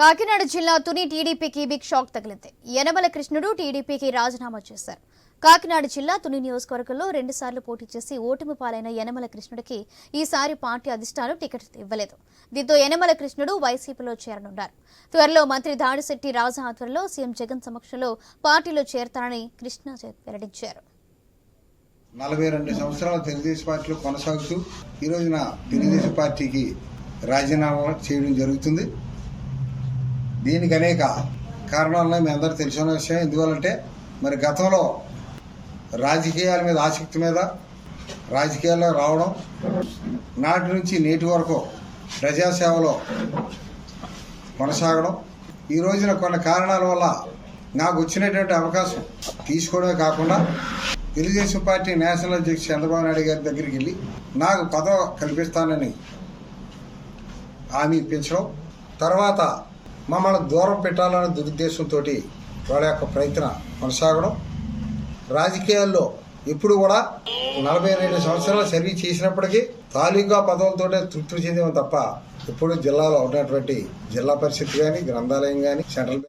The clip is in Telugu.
కాకినాడ జిల్లా తుని టీడీపీకి బిగ్ షాక్ తగిలింది. యనమల కృష్ణుడు టీడీపీకి రాజీనామా చేశారు. కాకినాడ జిల్లా తుని నియోజకవర్గంలో రెండుసార్లు పోటీ చేసి ఓటమి పాలైన యనమల కృష్ణుడికి ఈసారి పార్టీ అధిష్టానం టికెట్ ఇవ్వలేదు. దీంతో యనమల కృష్ణుడు వైసీపీలో చేరనున్నారు. త్వరలో మంత్రి దాడిశెట్టి రాజా ఆధ్వర్యంలో సీఎం జగన్ సమక్షంలో పార్టీలో చేరతానని కృష్ణ వెల్లడించారు. నలభై రెండు సంవత్సరాలు తెలుగుదేశం పార్టీలో కొనసాగుతూ ఈ రోజున తెలుగుదేశం పార్టీకి రాజీనామా చేయడం జరుగుతుంది. దీనికి అనేక కారణాలను మీ అందరూ తెలిసిన విషయం. ఎందువల్లంటే మరి గతంలో రాజకీయాల మీద ఆసక్తి మీద రాజకీయాల్లో రావడం నాటి నుంచి నేటి వరకు ప్రజాసేవలో కొనసాగడం ఈ రోజున కొన్ని కారణాల వల్ల నాకు వచ్చినటువంటి అవకాశం తీసుకోవడమే కాకుండా తెలుగుదేశం పార్టీ నేషనల్ అధ్యక్షుడు చంద్రబాబు నాయుడు గారి దగ్గరికి వెళ్ళి నాకు పదవ కల్పిస్తానని హామీ ఇప్పించడం తర్వాత మమ్మల్ని దూరం పెట్టాలనే దురుద్దేశంతో వాళ్ళ యొక్క ప్రయత్నం కొనసాగడం. రాజకీయాల్లో ఎప్పుడు కూడా నలభై రెండు సంవత్సరాలు సర్వీస్ చేసినప్పటికీ తాలూకా పదవులతోటే తృప్తి చెందాము తప్ప ఇప్పుడు జిల్లాలో ఉన్నటువంటి జిల్లా పరిషత్ కానీ గ్రంథాలయం కానీ సెంట్రల్